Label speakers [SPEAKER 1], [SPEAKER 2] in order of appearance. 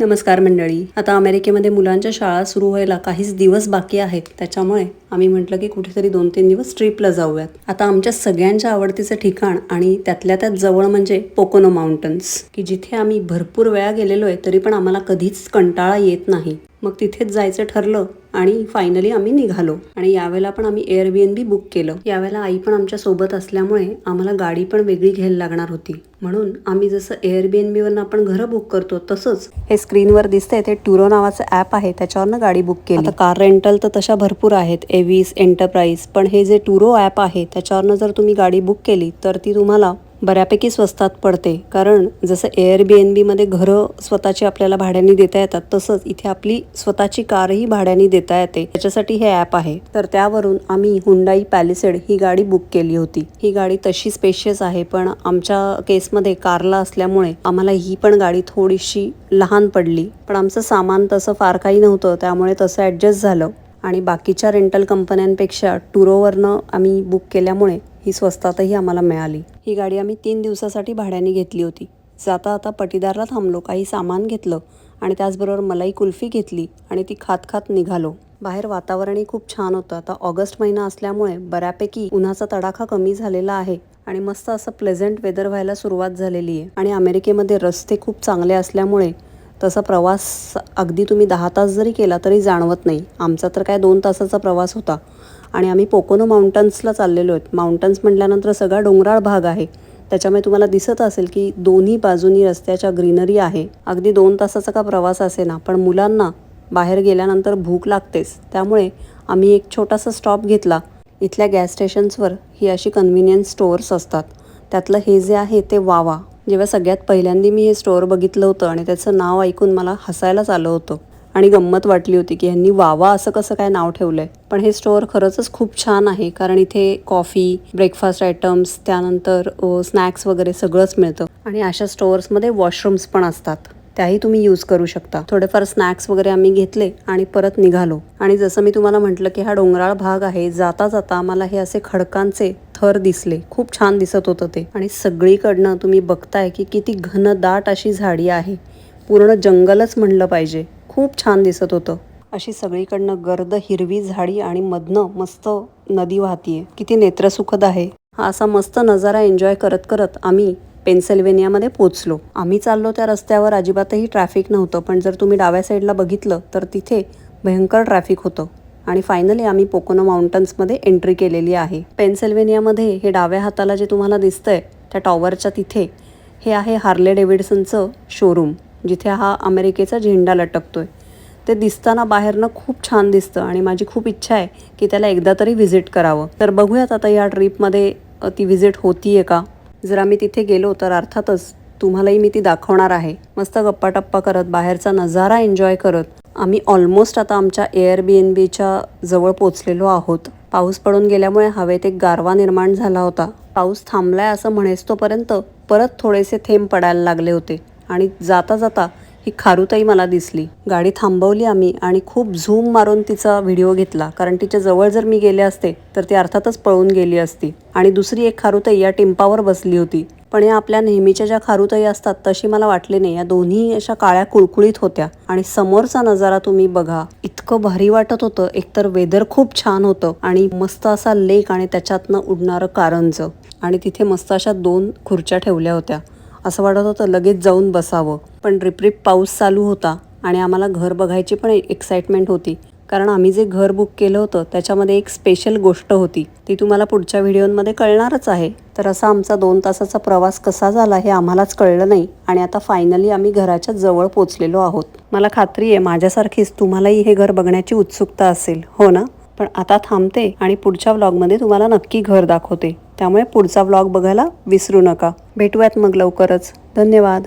[SPEAKER 1] नमस्कार मंडळी. आता अमेरिकेमध्ये मुलांच्या शाळा सुरू व्हायला काहीच दिवस बाकी आहेत. त्याच्यामुळे आम्ही म्हटलं की कुठेतरी दोन तीन दिवस ट्रिपला जाऊयात. आता आमच्या सगळ्यांच्या आवडतीचं ठिकाण आणि त्यातल्या त्यात जवळ म्हणजे पोकोनो माउंटन्स की जिथे आम्ही भरपूर वेळा गेलेलो आहे तरी पण आम्हाला कधीच कंटाळा येत नाही. मग तिथेच जायचं ठरलं आणि फायनली आम्ही निघालो. आणि यावेळेला पण आम्ही एअरबीएनबी बुक केलं. यावेळेला आई पण आमच्यासोबत असल्यामुळे आम्हाला गाडी पण वेगळी घ्यायला लागणार होती. म्हणून आम्ही जसं एअरबीएनबी वरनं आपण घरं बुक करतो तसंच हे स्क्रीनवर दिसतंय ते टुरो नावाचं ॲप आहे त्याच्यावरनं गाडी बुक केली. आता कार रेंटल तर तशा भरपूर आहेत. एव्हिस एंटरप्राइज पण हे जे टुरो ॲप आहे त्याच्यावरनं जर तुम्ही गाडी बुक केली तर ती तुम्हाला बऱ्यापैकी स्वस्तात पडते. कारण जसं एअरबीएनबी मध्ये घरं स्वतःची आपल्याला भाड्याने देता येतात तसंच इथे आपली स्वतःची कारही भाड्याने देता येते. त्याच्यासाठी हे ॲप आहे. तर त्यावरून आम्ही हुंडाई पॅलिसेड ही गाडी बुक केली होती. ही गाडी तशी स्पेशियस आहे पण आमच्या केसमध्ये कारला असल्यामुळे आम्हाला ही पण गाडी थोडीशी लहान पडली. पण आमचं सामान तसं फार काही नव्हतं त्यामुळे तसं ॲडजस्ट झालं. आणि बाकीच्या रेंटल कंपन्यांपेक्षा टुरोवरनं आम्ही बुक केल्यामुळे ही स्वस्तातही आम्हाला मिळाली. ही गाडी आम्ही तीन दिवसासाठी भाड्याने घेतली होती. जाता आता पटीदारला थांबलो काही सामान घेतलं आणि त्याचबरोबर मलाई कुल्फी घेतली आणि ती खात खात निघालो. बाहेर वातावरणही खूप छान होतं. आता ऑगस्ट महिना असल्यामुळे बऱ्यापैकी उन्हाचा तडाखा कमी झालेला आहे आणि मस्त असं प्लेझंट वेदर व्हायला सुरुवात झालेली आहे. आणि अमेरिकेमध्ये रस्ते खूप चांगले असल्यामुळे तसा प्रवास अगदी तुम्ही दहा तास जरी केला तरी जाणवत नाही. आमचा तर काय दोन तासाचा प्रवास होता. आणि आम्ही पोकोनो माउंटन्सला चाललेलो आहेत. माउंटन्स म्हटल्यानंतर सगळा डोंगराळ भाग आहे. त्याच्यामुळे तुम्हाला दिसत असेल की दोन्ही बाजूनी रस्त्याच्या ग्रीनरी आहे. अगदी दोन तासाचा का प्रवास असे ना पण मुलांना बाहेर गेल्यानंतर भूक लागतेच. त्यामुळे आम्ही एक छोटासा स्टॉप घेतला. इथल्या गॅस स्टेशन्सवर ही अशी कन्व्हिनियन्स स्टोअर्स असतात. त्यातलं हे जे आहे ते वावा. जेव्हा सगळ्यात पहिल्यांदा मी हे स्टोअर बघितलं होतं आणि त्याचं नाव ऐकून मला हसायलाच आलं होतं. आणि गंमत वाटली होती की ह्यांनी वावा असं कसं काय नाव ठेवलं आहे पण हे स्टोअर खरंच खूप छान आहे कारण इथे कॉफी ब्रेकफास्ट आयटम्स त्यानंतर स्नॅक्स वगैरे सगळंच मिळतं. आणि अशा स्टोअर्समध्ये वॉशरूम्स पण असतात. त्याही तुम्ही यूज करू शकता. थोडेफार स्नॅक्स वगैरे आम्ही घेतले आणि परत निघालो. आणि जसं मी तुम्हाला म्हटलं की हा डोंगराळ भाग आहे जाता जाता आम्हाला हे असे खडकांचे थर दिसले. खूप छान दिसत होतं ते. आणि सगळीकडनं तुम्ही बघताय की किती घनदाट अशी झाडी आहे. पूर्ण जंगलच म्हणलं पाहिजे. खूप छान दिसत होतं. अशी सगळीकडनं गर्द हिरवी झाडी आणि मधनं मस्त नदी वाहतीये. किती नेत्रसुखद आहे. हा असा मस्त नजारा एन्जॉय करत करत आम्ही पेन्सिल्वेनियामध्ये पोचलो आम्ही चाललो त्या रस्त्यावर. अजिबातही ट्रॅफिक नव्हतं. पण जर तुम्ही डाव्या साईडला बघितलं तर तिथे भयंकर ट्रॅफिक होतं. आणि फायनली आम्ही पोकोनो माउंटन्समध्ये एंट्री केलेली आहे. पेन्सिल्वेनियामध्ये हे डाव्या हाताला जे तुम्हाला दिसतंय त्या टॉवरच्या तिथे हे आहे हार्ले डेव्हिडसनचं शोरूम जिथे हा अमेरिकेचा झेंडा लटकतोय. ते दिसताना बाहेरनं खूप छान दिसतं आणि माझी खूप इच्छा आहे की त्याला एकदा तरी व्हिजिट करावं. तर बघूयात आता या ट्रिपमध्ये ती व्हिजिट होतीये का? जर आम्ही तिथे गेलो तर अर्थातच तुम्हालाही मी ती दाखवणार आहे. मस्त गप्पा टप्पा करत बाहेरचा नजारा एन्जॉय करत आम्ही ऑलमोस्ट आता आमच्या एअर बी एन बीच्या जवळ पोचलेलो आहोत. पाऊस पडून गेल्यामुळे हवेत एक गारवा निर्माण झाला होता. पाऊस थांबलाय असं म्हणेस तोपर्यंत परत थोडेसे थेंब पडायला लागले होते आणि जाता जाता ही खारुताई मला दिसली. गाडी थांबवली आम्ही आणि खूप झूम मारून तिचा व्हिडिओ घेतला. कारण तिच्या जवळ जर मी गेले असते तर ती अर्थातच पळून गेली असती. आणि दुसरी एक खारुताई या टिंपावर बसली होती. पण या आपल्या नेहमीच्या ज्या खारुताई असतात तशी मला वाटली नाही. या दोन्ही अशा काळ्या कुळकुळीत होत्या. आणि समोरचा नजारा तुम्ही बघा. इतकं भारी वाटत होतं. एकतर वेदर खूप छान होतं आणि मस्त असा लेक आणि त्याच्यातनं उडणारं कारंज. आणि तिथे मस्त अशा दोन खुर्च्या ठेवल्या होत्या. असं वाटत होतं लगेच जाऊन बसावं. पण रिपरिप पाऊस चालू होता आणि आम्हाला घर बघायची पण एक्साइटमेंट होती. कारण आम्ही जे घर बुक केलं होतं त्याच्यामध्ये एक स्पेशल गोष्ट होती. ती तुम्हाला पुढच्या व्हिडिओमध्ये कळणारच आहे. तर असा आमचा दोन तासाचा प्रवास कसा झाला हे आम्हालाच कळलं नाही आणि आता फायनली आम्ही घराच्या जवळ पोचलेलो आहोत. मला खात्री आहे माझ्यासारखीच तुम्हालाही हे घर बघण्याची उत्सुकता असेल. हो ना? पण आता थांबते आणि पुढच्या व्लॉगमध्ये तुम्हाला नक्की घर दाखवते. त्यामुळे पुढचा व्लॉग बघायला विसरू नका. भेटूयात मग लवकरच. धन्यवाद.